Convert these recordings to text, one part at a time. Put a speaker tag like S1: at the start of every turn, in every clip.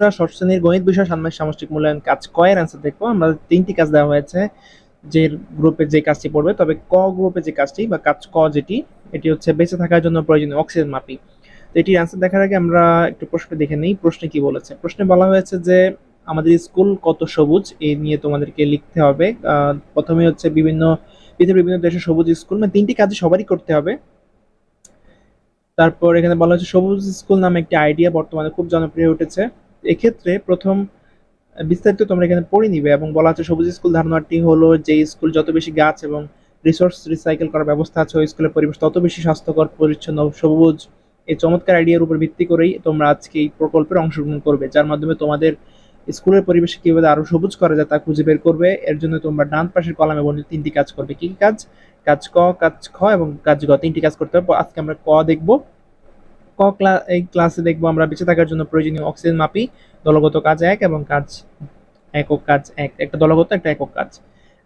S1: আমরা ষষ্ঠ শ্রেণির গণিত বিষয় সাময়িক সামষ্টিক মূল্যায়ন কাজ কয়ের অ্যান্সার দেখব। আমরা তিনটি কাজ দেওয়া হয়েছে, যে গ্রুপে যে কাজটি পড়বে, তবে ক গ্রুপে যে কাজটি বা কাজ ক যেটি, এটি হচ্ছে বেঁচে থাকার জন্য প্রয়োজনীয় অক্সিজেন মাপি তো এটির অ্যান্সার দেখার আগে আমরা একটু প্রশ্ন দেখে নিই, প্রশ্নে কি বলেছে? প্রশ্নে বলা হয়েছে যে, আমাদের স্কুল কত সবুজ? এই নিয়ে তোমাদেরকে লিখতে হবে। প্রথমে হচ্ছে বিভিন্ন, পৃথিবীর বিভিন্ন দেশের সবুজ স্কুল মানে তিনটি কাজ সবারই করতে হবে। তারপর এখানে বলা হচ্ছে সবুজ স্কুল নামে একটি আইডিয়া বর্তমানে খুব জনপ্রিয় উঠেছে। এক্ষেত্রে প্রথম বিস্তারিত তোমরা এখানে পড়ে নিবে এবং বলা হচ্ছে সবুজ স্কুল ধারণাটি হলো যে স্কুল যত বেশি গাছ এবং রিসোর্স রিসাইকেল করার ব্যবস্থা আছে, ওই স্কুলের পরিবেশ তত বেশি স্বাস্থ্যকর, পরিচ্ছন্ন, সবুজ। এই চমৎকার আইডিয়ার উপর ভিত্তি করেই তোমরা আজকে এই প্রকল্পের অংশগ্রহণ করবে, যার মাধ্যমে তোমাদের স্কুলের পরিবেশে কীভাবে আরও সবুজ করা যায় তা খুঁজে বের করবে। এর জন্য তোমরা ডান পাশের কলামে বর্ণিত তিনটি কাজ করবে। কি কি কাজ? কাজ ক, কাজ খ এবং কাজ গ, তিনটি কাজ করতে হবে। আজকে আমরা ক দেখব। এই ক্লাসে দেখব আমরা, বেঁচে থাকার জন্য প্রয়োজনীয় অক্সিজেন মাপি, দলগত কাজ এক এবং কাজ একক কাজ এক। একটা দলগত, একটা একক কাজ।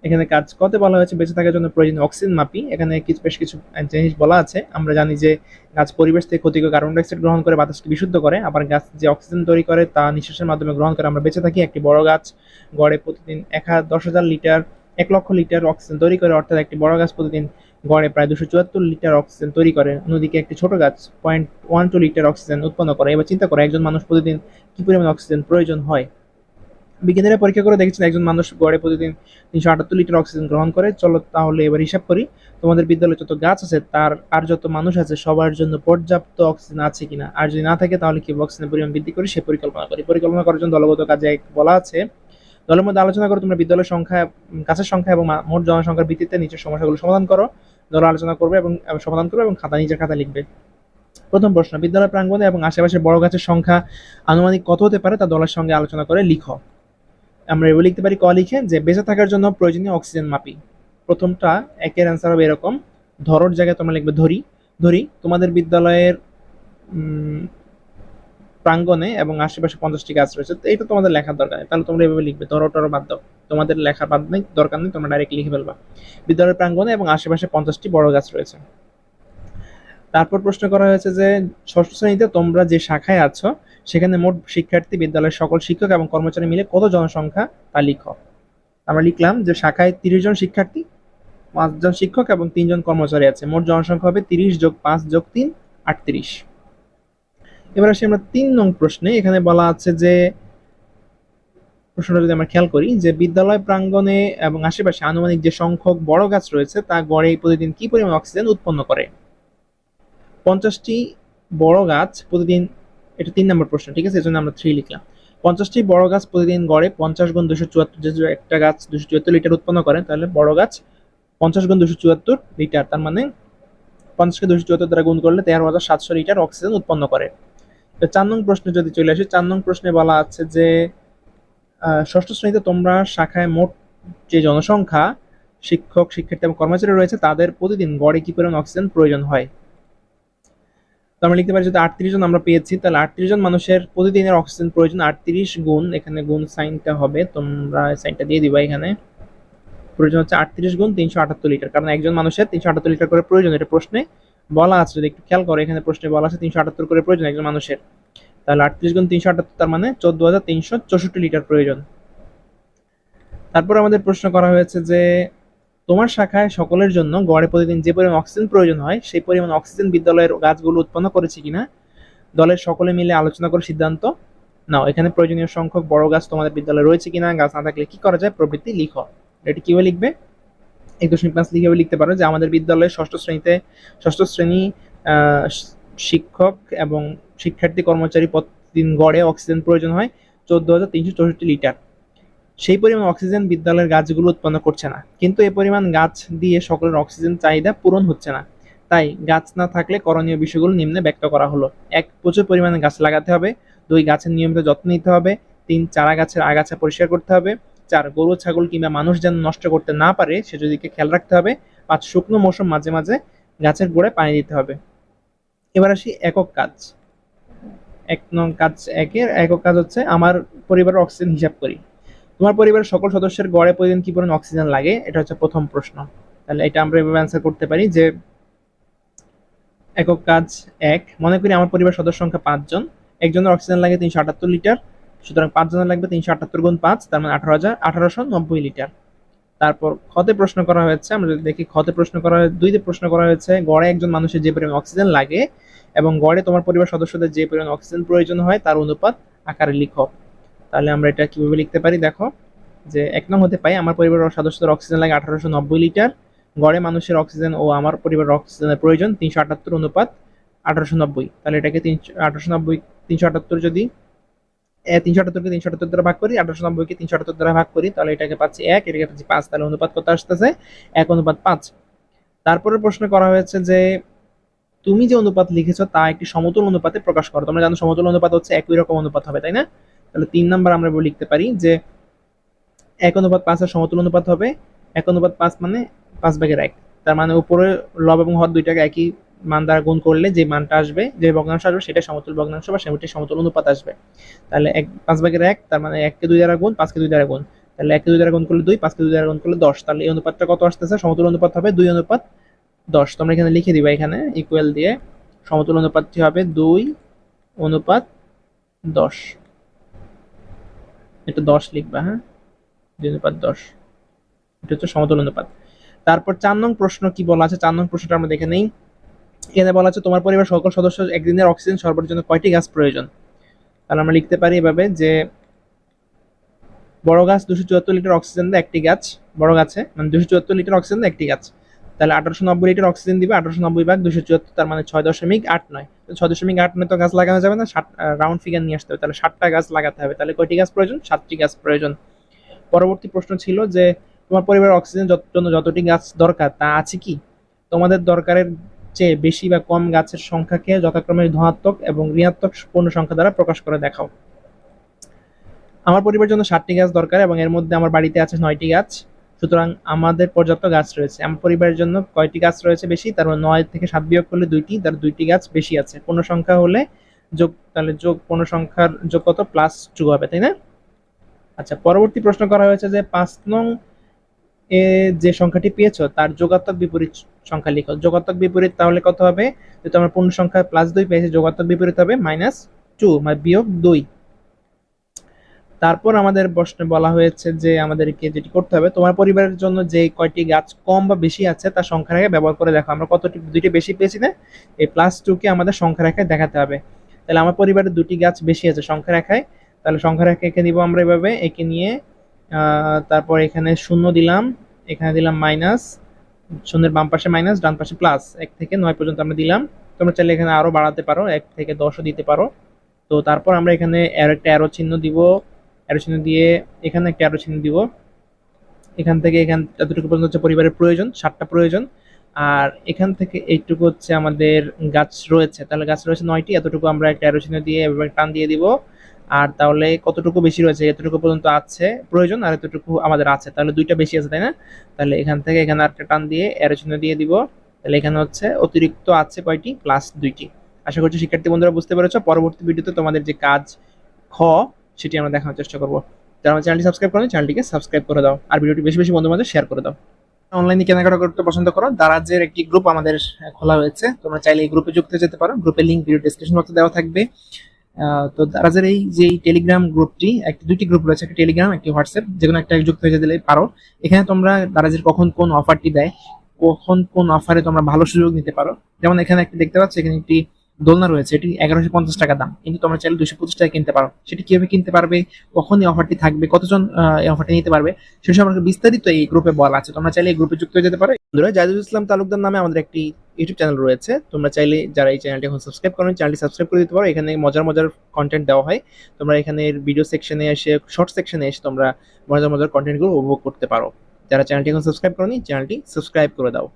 S1: এখানে কাজ কতে বলা হয়েছে, বেঁচে থাকার জন্য প্রয়োজনীয় অক্সিজেন মাপি। এখানে কিছু বেশ কিছু জিনিস বলা আছে। আমরা জানি যে গাছ পরিবেশ থেকে ক্ষতিকর কার্বন ডাইঅক্সাইড গ্রহণ করে বাতাসকে বিশুদ্ধ করে, আবার গাছ যে অক্সিজেন তৈরি করে তা নিঃশ্বাসের মাধ্যমে গ্রহণ করে। আমরা বেঁচে থাকি একটি বড় গাছ, গড়ে প্রতিদিন এক দশ হাজার লিটার, এক লক্ষ লিটার অক্সিজেন তৈরি করে, অর্থাৎ একটি বড় গাছ প্রতিদিন গড়ে প্রায় দুশো চুয়াত্তর লিটার অক্সিজেন তৈরি করে। অন্যদিকে একটি ছোট গাছ point one two litre oxygen উৎপন্ন করে। এবার চিন্তা করে, একজন মানুষ প্রতিদিন কি পরিমাণ অক্সিজেন প্রয়োজন হয়? বিজ্ঞানীরা পরীক্ষা করে দেখেছেন, একজন মানুষ গড়ে প্রতিদিন তিনশো আটাত্তর লিটার অক্সিজেন গ্রহণ করে। চলো তাহলে এবার হিসাব করি, তোমাদের বিদ্যালয়ে যত গাছ আছে, তার আর যত মানুষ আছে, সবার জন্য পর্যাপ্ত অক্সিজেন আছে কিনা? আর যদি না থাকে, তাহলে কি অক্সিজেনের পরিমাণ বৃদ্ধি করি? সে পরিকল্পনা করি। পরিকল্পনা করার জন্য দলগত কাজে বলা আছে দলের মধ্যে আলোচনা করে, তোমরা বিদ্যালয়ের সংখ্যা গাছের সংখ্যা এবং মোট জনসংখ্যার ভিত্তিতে নিচের সমস্যাগুলো সমাধান করো। দল আলোচনা করবে এবং সমাধান করবে এবং খাতা, নিজের খাতা লিখবে। প্রথম প্রশ্ন, বিদ্যালয় প্রাঙ্গণে এবং আশেপাশে বড় গাছের সংখ্যা আনুমানিক কত হতে পারে তা দলের সঙ্গে আলোচনা করে লিখো। আমরা এবার লিখতে পারি, ক লিখে, যে বেঁচে থাকার জন্য প্রয়োজনীয় অক্সিজেন মাপি। প্রথমটা একের অ্যান্সার হবে এরকম, ধরোর জায়গায় তোমরা লিখবে ধরি। ধরি, তোমাদের বিদ্যালয়ের প্রাঙ্গণে এবং আশেপাশে পঞ্চাশটি গাছ রয়েছে, তো তোমাদের লেখার দরকার নেই। তাহলে তোমরা এভাবে লিখবে ধরো টরো বাদ দাও। তোমাদের লেখার বাদ নেই, দরকার নেই, তোমরা ডাইরেক্ট লিখে ফেলবা। বিদ্যালয়ের প্রাঙ্গণে এবং আশেপাশে পঞ্চাশটি বড় গাছ রয়েছে। তারপর প্রশ্ন করা হয়েছে যে, ষষ্ঠ শ্রেণীতে তোমরা যে শাখায় আছো, সেখানে মোট শিক্ষার্থী, বিদ্যালয়ের সকল শিক্ষক এবং কর্মচারী মিলে কত জনসংখ্যা তা লিখো। আমরা লিখলাম যে শাখায় তিরিশ জন শিক্ষার্থী, পাঁচজন শিক্ষক এবং তিনজন কর্মচারী আছে। মোট জনসংখ্যা হবে তিরিশ যোগ পাঁচ যোগ তিন, আটত্রিশ। এবার আসি আমরা তিন নং প্রশ্নে। এখানে বলা আছে যে, প্রশ্নটা যদি আমরা খেয়াল করি, যে বিদ্যালয় প্রাঙ্গণে এবং আশেপাশে আনুমানিক যে সংখ্যক বড় গাছ রয়েছে, তা গড়ে প্রতিদিন কি পরিমাণ অক্সিজেন উৎপন্ন করে? পঞ্চাশটি বড় গাছ প্রতিদিন, এটা তিন নম্বর প্রশ্ন, ঠিক আছে? এজন্য আমরা থ্রি লিখলাম। পঞ্চাশটি বড় গাছ প্রতিদিন গড়ে পঞ্চাশ গুণ দুশো চুয়াত্তর, যে একটা গাছ দুশো চুয়াত্তর লিটার উৎপন্ন করে, তাহলে বড় গাছ পঞ্চাশ গুণ দুশো চুয়াত্তর লিটার, তার মানে পঞ্চাশকে দুশো চুয়াত্তর দ্বারা গুণ করলে তেরো হাজার সাতশো লিটার অক্সিজেন উৎপন্ন করে। চার নং প্রশ্নে যদি চলে আসি, চার নং প্রশ্নে বলা আছে যে ষষ্ঠ শ্রেণীতে তোমরা শাখায় মোট যে জনসংখ্যা, শিক্ষক, শিক্ষার্থী এবং কর্মচারী রয়েছে, তাদের প্রতিদিন গড়ে কি পরিমাণ অক্সিজেন প্রয়োজন হয়? তো আমরা লিখতে পারি যদি আটত্রিশ জন আমরা পেয়েছি, তাহলে আটত্রিশ জন মানুষের প্রতিদিনের অক্সিজেন প্রয়োজন, আটত্রিশ গুণ, এখানে গুণ সাইনটা হবে, তোমরা সাইনটা দিয়ে দিবা এখানে। প্রয়োজন হচ্ছে আটত্রিশ গুণ তিনশো আটাত্তর লিটার, কারণ একজন মানুষের তিনশো আটাত্তর লিটার করে প্রয়োজন, এটা প্রশ্নে বলা আছে, যদি একটু খেয়াল করো, এখানে প্রশ্নে বলা আছে তিনশো আটাত্তর করে প্রয়োজন একজন মানুষের। তাহলে আটত্রিশ গুণ তিনশো আটাত্তর, তার মানে চোদ্দ হাজার তিনশো চৌষট্টি লিটার প্রয়োজন। তারপর আমাদের প্রশ্ন করা হয়েছে যে, তোমার শাখায় সকলের জন্য গড়ে প্রতিদিন যে পরিমাণ অক্সিজেন প্রয়োজন হয়, সেই পরিমাণ অক্সিজেন বিদ্যালয়ের গাছগুলো উৎপন্ন করেছে কিনা? দলের সকলে মিলে আলোচনা করে সিদ্ধান্ত নাও। এখানে প্রয়োজনীয় সংখ্যক বড় গাছ তোমাদের বিদ্যালয়ে রয়েছে কিনা? গাছ না থাকলে কি করা যায়? প্রবৃত্তি লিখো। এটি কীভাবে লিখবে? এক দশমিক পাঁচ লিখে লিখতে পারো যে আমাদের বিদ্যালয়ে ষষ্ঠ শ্রেণীতে, ষষ্ঠ শ্রেণি শিক্ষক এবং শিক্ষার্থী কর্মচারী প্রতিদিন গড়ে অক্সিজেন প্রয়োজন হয় চোদ্দ হাজার তিনশো চৌষট্টি লিটার। সেই পরিমাণ অক্সিজেন বিদ্যালয়ের গাছগুলো উৎপন্ন করছে না। কিন্তু এ পরিমাণ গাছ দিয়ে সকলের অক্সিজেন চাহিদা পূরণ হচ্ছে না। তাই গাছ না থাকলে করণীয় বিষয়গুলো নিম্নে ব্যক্ত করা হলো। এক, প্রচুর পরিমাণে গাছ লাগাতে হবে। দুই, গাছের নিয়মিত যত্ন নিতে হবে। তিন, চারা গাছের আগাছা পরিষ্কার করতে হবে। চার গরু, ছাগল কিংবা মানুষ যেন নষ্ট করতে না পারে সে সেদিকে খেয়াল রাখতে হবে। পাঁচ, শুকনো মৌসুম মাঝে মাঝে গাছের গোড়ায় পানি দিতে হবে। এবার আসি একক কাজ। এক নং কাজ একের, একক কাজ হচ্ছে আমার পরিবারের অক্সিজেন হিসাব করি। তোমার পরিবারের সকল সদস্যের গড়ে প্রতিদিন কি পরিমাণ অক্সিজেন লাগে? এটা হচ্ছে প্রথম প্রশ্ন। তাহলে এটা আমরা এভাবে অ্যান্সার করতে পারি যে একক কাজ এক। মনে করি আমার পরিবার সদস্য সংখ্যা পাঁচজন। একজনের অক্সিজেন লাগে তিনশো আটাত্তর লিটার। সুতরাং পাঁচ জনের লাগবে তিনশো আটাত্তর গুণ পাঁচ, তার মানে আঠারো হাজার আঠারোশো নব্বই লিটার। তারপর ক্ষতে প্রশ্ন করা হয়েছে, আমরা যদি দেখি ক্ষতে প্রশ্ন করা দুইতে প্রশ্ন করা হয়েছে, গড়ে একজন মানুষের যে পরিমাণ অক্সিজেন লাগে এবং গড়ে তোমার পরিবার সদস্যদের যে পরিমাণ অক্সিজেন প্রয়োজন হয়, তার অনুপাত আকারে লিখো। তাহলে আমরা এটা কীভাবে লিখতে পারি? দেখো, যে এক নং হতে পাই, আমার পরিবারের সদস্যদের অক্সিজেন লাগে আঠারোশো নব্বই লিটার, গড়ে মানুষের অক্সিজেন ও আমার পরিবারের অক্সিজেনের প্রয়োজন তিনশো আটাত্তর অনুপাত আঠারোশো নব্বই। তাহলে এটাকে তিনশো, আঠারোশো নব্বই, তিনশো আটাত্তর যদি তিনশো আটাত্তরকে তিনশো আটাত্তর দ্বারা ভাগ করি, আঠারোশো নব্বইকে তিনশো আটাত্তর দ্বারা ভাগ করি, তাহলে এটাকে পাচ্ছি এক, এটাকে পাচ্ছি পাঁচ, তাহলে অনুপাত কত আসতেছে? এক, অনুপাত পাঁচ। তারপরে প্রশ্ন করা হয়েছে যে, তুমি যে অনুপাত লিখেছো তা একটি সমতুল অনুপাতে প্রকাশ করো। তোমরা জানো সমতুল অনুপাত হচ্ছে একই রকম অনুপাত হবে, তাই না? তাহলে তিন নাম্বার আমরা লিখতে পারি যে, এক অনুপাত পাঁচের সমতুল অনুপাত হবে। এক অনুপাত পাঁচ মানে পাঁচ ভাগের এক। তার মানে উপরে লব এবং হর দুইটাকে একই মান দ্বারা গুণ করলে যে মানটা আসবে, যে ভগ্নাংশ আসবে সেটা সমতুল ভগ্নাংশ বা সেটাই সমতুল অনুপাত আসবে। তাহলে এক, পাঁচ ভাগের এক, তার মানে এককে দুই দ্বারা গুণ পাঁচকে দুই দ্বারা গুণ। তাহলে এককে দুই দ্বারা গুণ করলে দুই পাঁচকে দুই দ্বারা গুণ করলে দশ। তাহলে এই অনুপাতটা কত আসতেছে? সমতুল অনুপাত হবে দুই অনুপাত দশ। তোমরা এখানে লিখে দিবা এখানে ইকুয়াল দিয়ে সমতুল অনুপাতটি হবে দুই অনুপাত দশ। এটা দশ লিখবা হ্যাঁ? দুই অনুপাত দশ। এটা হচ্ছে সমতুল অনুপাত। তারপর চার নং প্রশ্ন কি বলা আছে? চার নং প্রশ্নটা আমরা দেখে নেই। এখানে বলা আছে তোমার পরিবার সকল সদস্য একদিনের অক্সিজেন সরবরাহের জন্য কয়টি গাছ প্রয়োজন? তাহলে আমরা লিখতে পারি এভাবে যে, বড় গাছ দুশো চুয়াত্তর লিটার অক্সিজেন দেয় একটি গাছ। বড় গাছে মানে দুশো চুয়াত্তর লিটার অক্সিজেন দেয় একটি গাছ। তাহলে আঠারোশো নব্বই লিটার অক্সিজেন দিবে, আঠারোশো নব্বই ভাগ দুশো চুয়াত্তর, তার মানে ছয় দশমিক আট নয়। ছয় দশমিক আট নয় তো গাছ লাগানো যাবে না, ষাট রাউন্ড ফিগার নিয়ে আসতে হবে। তাহলে ষাটটা গাছ লাগাতে হবে। তাহলে কয়টি গাছ প্রয়োজন? সাতটি গাছ প্রয়োজন। পরবর্তী প্রশ্ন ছিল যে, তোমার পরিবারের অক্সিজেন জন্য যতটি গাছ দরকার, তা আছে কি? তোমাদের দরকারের চেয়ে বেশি বা কম গাছের সংখ্যাকে যথাক্রমে ধনাত্মক এবং ঋণাত্মক পূর্ণ সংখ্যা দ্বারা প্রকাশ করে দেখাও। আমার পরিবারের জন্য ষাটটি গাছ দরকার এবং এর মধ্যে আমার বাড়িতে আছে নয়টি গাছ। সুতরাং আমাদের পর্যাপ্ত গাছ রয়েছে। আমার পরিবারের জন্য কয়টি গাছ রয়েছে বেশি? তার মানে নয় থেকে সাত বিয়োগ করলে দুইটি, তার দুইটি গাছ বেশি আছে। পূর্ণ সংখ্যা হলে যোগ, তাহলে যোগ, পূর্ণ সংখ্যার যোগ কত? প্লাস টু হবে, তাই না? আচ্ছা পরবর্তী প্রশ্ন করা হয়েছে যে পাঁচ নং এ যে সংখ্যাটি পেয়েছ, তার যোগাত্মক বিপরীত সংখ্যা লিখো। যোগাত্মক বিপরীত তাহলে কত হবে? যেহেতু আমরা পূর্ণ সংখ্যা প্লাস দুই পেয়েছি, যোগাত্মক বিপরীত হবে মাইনাস টু মানে বিয়োগ দুই। তারপর আমাদের প্রশ্নে বলা হয়েছে যে আমাদেরকে যেটি করতে হবে, তোমার পরিবারের জন্য যে কয়টি গাছ কম বা বেশি আছে তার সংখ্যা রেখে ব্যবহার করে দেখো। আমরা কতটি, দুইটি বেশি পেয়েছি না? এই প্লাস টুকে আমাদের সংখ্যা রেখায় দেখাতে হবে। তাহলে আমার পরিবারের দুটি গাছ বেশি আছে সংখ্যা রেখায় তাহলে সংখ্যা রেখা এঁকে দিব আমরা এভাবে। এঁকে নিয়ে তারপর এখানে শূন্য দিলাম, এখানে দিলাম মাইনাস শূন্যের বাম পাশে মাইনাস ডান পাশে প্লাস এক থেকে নয় পর্যন্ত আমরা দিলাম। তোমরা চাইলে এখানে আরও বাড়াতে পারো, এক থেকে দশও দিতে পারো। তো তারপর আমরা এখানে একটা অ্যারো চিহ্ন দিব। অ্যারো চিহ্ন দিয়ে এখানে একটা অ্যারো চিহ্ন দিব। এখান থেকে এখান এতটুকু পর্যন্ত হচ্ছে পরিবারের প্রয়োজন, সাতটা প্রয়োজন। আর এখান থেকে এইটুকু হচ্ছে আমাদের গাছ রয়েছে। তাহলে গাছ রয়েছে নয়টি, এতটুকু আমরা একটা অ্যারো চিহ্ন দিয়ে টান দিয়ে দিব। আর তাহলে কতটুকু বেশি রয়েছে, এতটুকু পর্যন্ত আছে, প্রয়োজন আর এতটুকু আমাদের আছে, তাহলে দুইটা বেশি আছে, তাই না? তাহলে এখান থেকে এখানে একটা টান দিয়ে অ্যারো চিহ্ন দিয়ে দিব। তাহলে এখানে হচ্ছে অতিরিক্ত আছে কয়টি? প্লাস দুইটি। আশা করছি শিক্ষার্থী বন্ধুরা বুঝতে পেরেছ, পরবর্তী ভিডিওতে তোমাদের যে কাজ খ, সেটি আমরা দেখানোর চেষ্টা করব। যারা আমার চ্যানেলটি সাবস্ক্রাইব করেন, চ্যানেলটিকে সাবস্ক্রাইব করে দাও, আর ভিডিওটি বেশি বেশি বন্ধু শেয়ার করে দাও। অনলাইনে কেনাকাটা করতে পছন্দ করো, দারাজের একটি গ্রুপ আমাদের খোলা হয়েছে তোমরা চাইলে এই গ্রুপে যুক্ত যেতে পারো। গ্রুপের লিঙ্ক ভিডিও ডিসক্রিপশন বক্সে দেওয়া থাকবে। তো দারাজের এই যে টেলিগ্রাম গ্রুপটি একটি দুটি গ্রুপ রয়েছে, একটা টেলিগ্রাম একটি হোয়াটসঅ্যাপ যে কোনো একটা যুক্ত হয়ে দিলে পারো। এখানে তোমরা দারাজের কখন কোন অফারটি দেয়, কখন কোন অফারে তোমরা ভালো সুযোগ নিতে পারো। যেমন এখানে একটি দেখতে পাচ্ছ, এখানে একটি দোলনা রয়েছে, এটি এগারোশো পঞ্চাশ টাকা দাম। কিন্তু তোমরা চাইলে দুশো পঁচিশ টাকা কিনতে পারো। সেটি কীভাবে কিনতে পারবে, কখন এই অফারটি থাকবে, কতজন এই অফারটি নিতে পারবে, সে সম্পর্কে বিস্তারিত এই গ্রুপে বলা আছে। তোমরা চাইলে এই গ্রুপে যুক্ত হয়ে যেতে পারো। বন্ধুরা জাহিদুল ইসলাম তালুকদার নামে আমাদের একটি ইউটিউব চ্যানেল রয়েছে। তোমরা চাইলে যারা এই চ্যানেলটি এখন সাবস্ক্রাইব করেন চ্যানেলটি সাবস্ক্রাইব করে দিতে পারো। এখানে মজার মজার কন্টেন্ট দেওয়া হয়। তোমরা এখানে ভিডিও সেকশনে এসে শর্ট সেকশনে এসে তোমরা মজার মজার কন্টেন্টগুলো উপভোগ করতে পারো। যারা চ্যানেলটি এখন সাবস্ক্রাইব করনি চ্যানেলটি সাবস্ক্রাইব করে দাও।